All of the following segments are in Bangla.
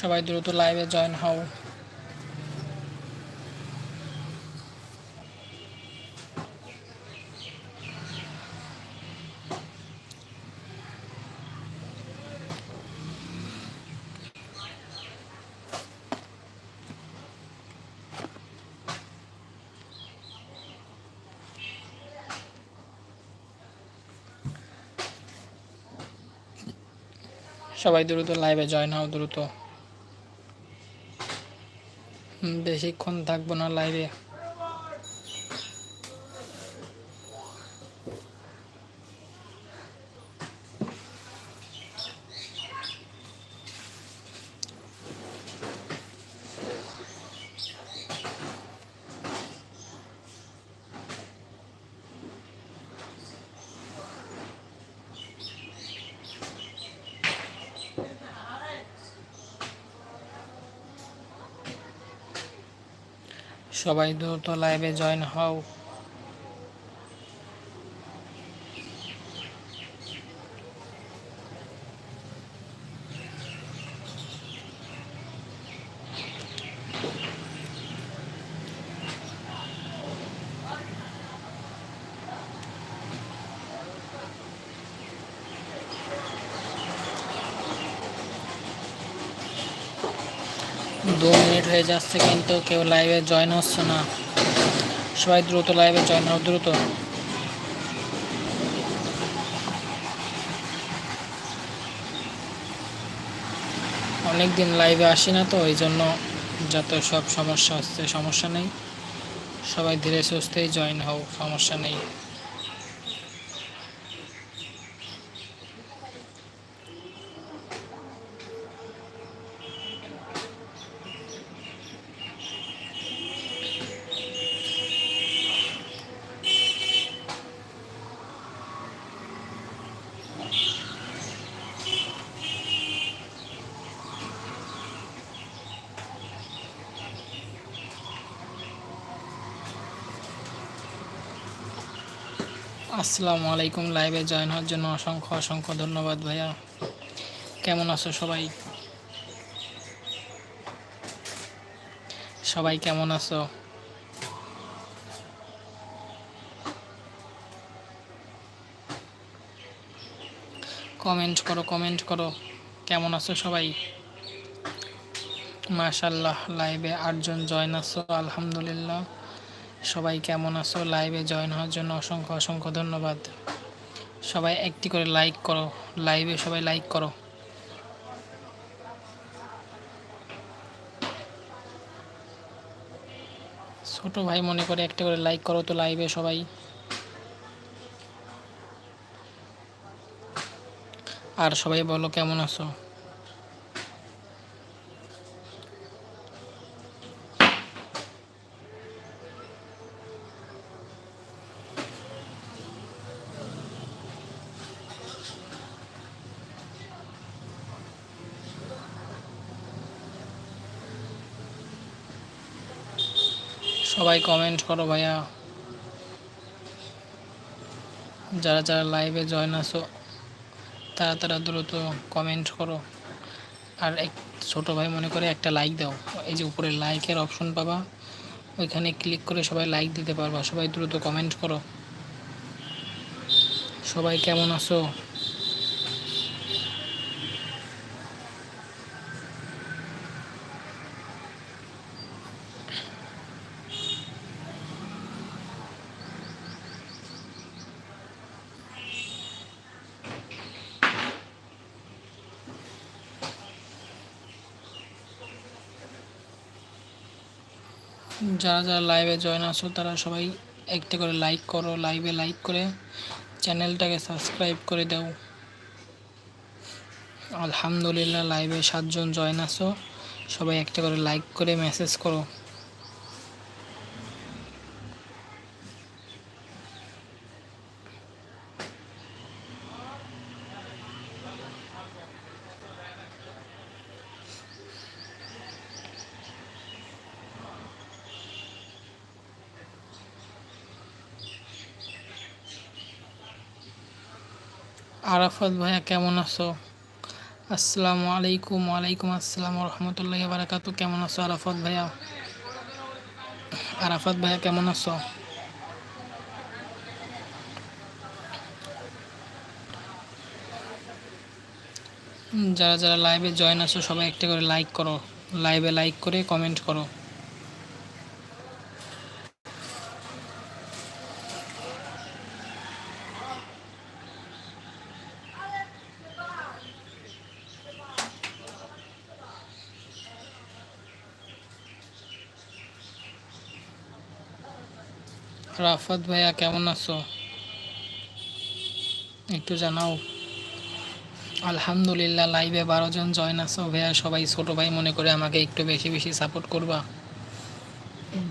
সবাই দ্রুত লাইভে জয়েন হও। সবাই দ্রুত লাইভে জয়েন হও দ্রুত। বেশিক্ষণ থাকব না লাইভে। সবাই দ্রুত লাইভে জয়েন হও। দু মিনিট হয়ে যাচ্ছে কিন্তু কেউ লাইভে জয়েন হচ্ছে না। সবাই দ্রুত লাইভে জয়েন হও, দ্রুত। অনেক দিন লাইভে আসি না তো এই জন্য যত সব সমস্যা হচ্ছে, সমস্যা নেই। সবাই ধীরে সুস্থেই জয়েন হও, সমস্যা নেই। আসসালামু আলাইকুম লাইভে জয়েন হওয়ার জন্য অসংখ্য অসংখ্য ধন্যবাদ, ভাইয়া। কেমন আছো সবাই? সবাই কেমন আছো? কমেন্ট করো কমেন্ট করো। কেমন আছো সবাই? মাশাল্লাহ লাইভে আটজন জয়েন আছো, আলহামদুলিল্লাহ। সবাই কেমন আছো? লাইভে জয়েন হওয়ার জন্য অসংখ্য অসংখ্য ধন্যবাদ। সবাই একটি করে লাইক করো। লাইভে সবাই লাইক করো। ছোট ভাই মনে করে একটা করে লাইক করো তো লাইভে সবাই। আর সবাই বলো কেমন আছো? সবাই কমেন্ট করো ভাইয়া। যারা যারা লাইভে জয়েন আসো তারা তারা দ্রুত কমেন্ট করো। আর এক ছোটো ভাই মনে করে একটা লাইক দাও। এই যে উপরে লাইকের অপশন পাবা, ওইখানে ক্লিক করে সবাই লাইক দিতে পারবা। সবাই দ্রুত কমেন্ট করো। সবাই কেমন আছো? যারা যারা লাইভে জয়েন আসো তারা সবাই একটা করে লাইক করো লাইভে লাইক করে চ্যানেলটাকে সাবস্ক্রাইব করে দাও। আলহামদুলিল্লাহ লাইভে সাতজন জয়েন আসো সবাই একটা করে লাইক করে মেসেজ করো। আরাফাত ভাইয়া, কেমন আছো? আসসালামু আলাইকুম, ওয়ালাইকুম আসসালাম রহমতুল্লাহ বারাকাতু কেমন আছো আরাফাত ভাইয়া? আরাফাত ভাইয়া, কেমন আছো? যারা যারা লাইভে জয়েন আছো, সবাই একটা করে লাইক করো। লাইভে লাইক করে কমেন্ট করো। রাফাত ভাইয়া, কেমন আছো? একটু জানাও। আলহামদুলিল্লাহ লাইভে বারো জন জয়েন আছো ভাইয়া। সবাই ছোট ভাই মনে করে আমাকে একটু বেশি বেশি সাপোর্ট করবা।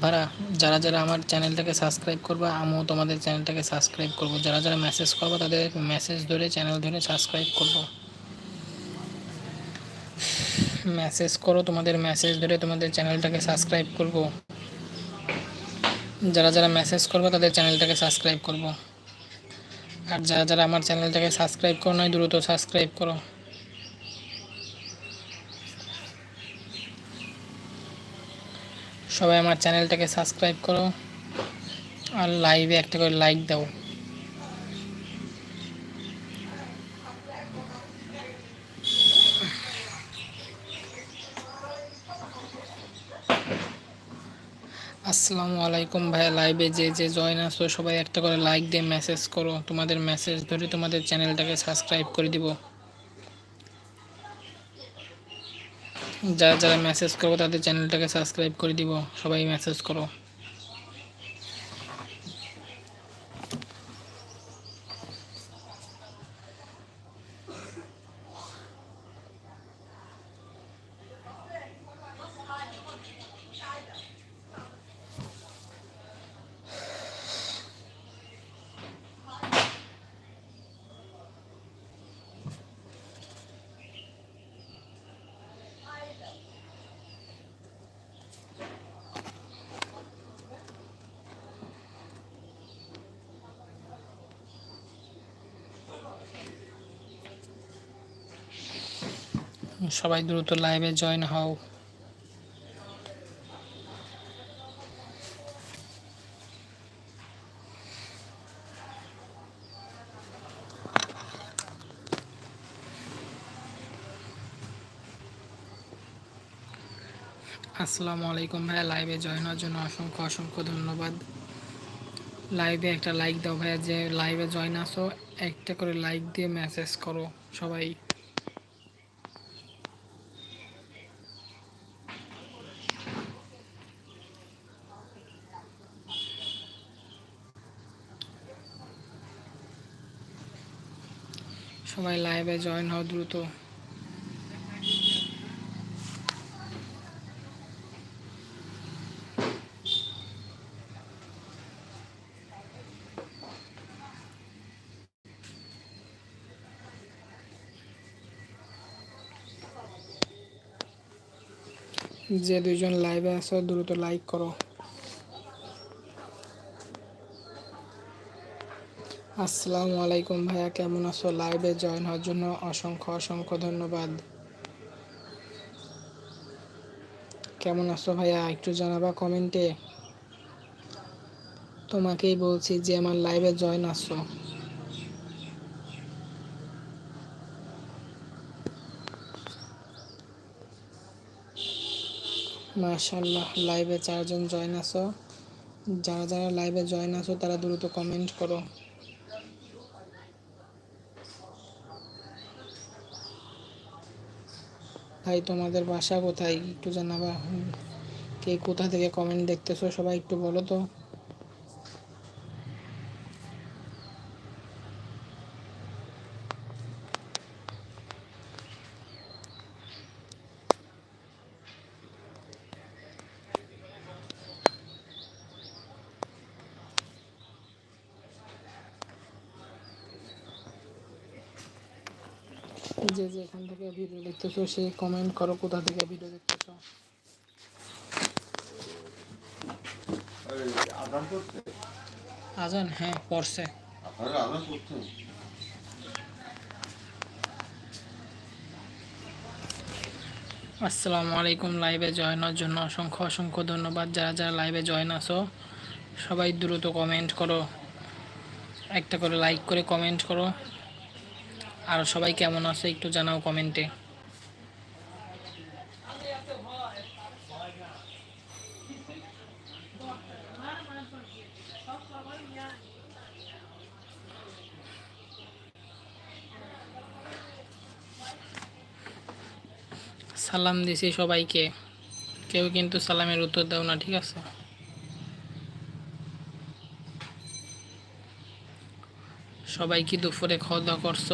ভাড়া যারা যারা আমার চ্যানেলটাকে সাবস্ক্রাইব করবা, আমিও তোমাদের চ্যানেলটাকে সাবস্ক্রাইব করব। যারা যারা মেসেজ করব, তাদের মেসেজ ধরে চ্যানেল ধরে সাবস্ক্রাইব করব। মেসেজ করো, তোমাদের মেসেজ ধরে তোমাদের চ্যানেলটাকে সাবস্ক্রাইব করব। যারা যারা মেসেজ করব তাদের চ্যানেলটাকে সাবস্ক্রাইব করব। আর যারা যারা আমার চ্যানেলটাকে সাবস্ক্রাইব করো নয় দ্রুত সাবস্ক্রাইব করো। সবাই আমার চ্যানেলটাকে সাবস্ক্রাইব করো। আর লাইভে একটা করে লাইক দাও। আসসালামু আলাইকুম ভাই লাইভে যে যে জয়েন আসো সবাই একটা করে লাইক দিয়ে মেসেজ করো। তোমাদের মেসেজ ধরে তোমাদের চ্যানেলটাকে সাবস্ক্রাইব করে দিব। যারা যারা মেসেজ করব, তাদের চ্যানেলটাকে সাবস্ক্রাইব করে দিব। সবাই মেসেজ করো। সবাই দ্রুত লাইভে জয়েন হও। আসসালামু আলাইকুম ভাইয়া, লাইভে জয়েন হওয়ার জন্য অসংখ্য অসংখ্য ধন্যবাদ। লাইভে একটা লাইক দাও ভাইয়া, যে লাইভে জয়েন আসো একটা করে লাইক দিয়ে মেসেজ করো সবাই। সবাই লাইভে জয়েন হও দ্রুত। যে দুজন লাইভে আছো দ্রুত লাইক করো। আসসালামু আলাইকুম ভাইয়া, কেমন আছো? লাইভে জয়েন হওয়ার জন্য অসংখ্য অসংখ্য ধন্যবাদ। কেমন আছো ভাইয়া? একটু জানাবা কমেন্টে তোমাকেই বলছি যে আমার লাইভে জয়েন আসো মাশাল্লাহ লাইভে চারজন জয়েন আছো। যারা যারা লাইভে জয়েন আছো, তারা দ্রুত কমেন্ট করো। ভাই, তোমাদের বাসা কোথায়? একটু জানাবা। কে কোথা থেকে কমেন্ট দেখতেছো? সবাই একটু বলো তো যে যে এখান থেকে ভিডিও দেখতেছো, সে কমেন্ট করো, কোথা থেকে ভিডিও দেখতেছো? আজান হ্যাঁ পড়ছে। আসসালামু আলাইকুম লাইভে জয়েনের জন্য অসংখ্য অসংখ্য ধন্যবাদ। যারা যারা লাইভে জয়েন আসো সবাই দ্রুত কমেন্ট করো। একটা করে লাইক করে কমেন্ট করো। আর সবাই কেমন আছে একটু জানাও কমেন্টে। সালাম দিছি সবাইকে। কেউ কিন্তু সালামের উত্তর দাও না, ঠিক আছে? সবাই কি দুপুরে খাওয়া দাওয়া করছ?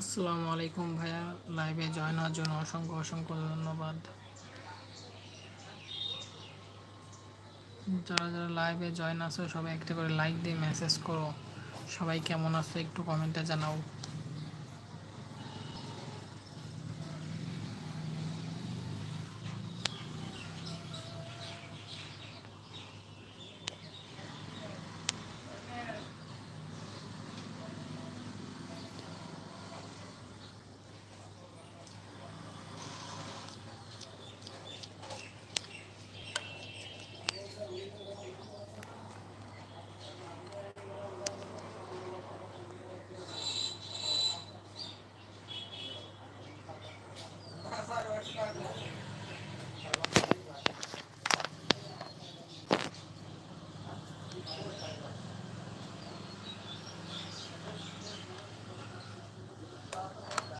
আসসালামু আলাইকুম ভাইয়া। লাইভে জয়েন হওয়ার জন্য অসংখ্য অসংখ্য ধন্যবাদ। যারা যারা লাইভে জয়েন আছো, সবাই একটা করে লাইক দিয়ে মেসেজ করো। সবাই কেমন আছো একটু কমেন্টে জানাও।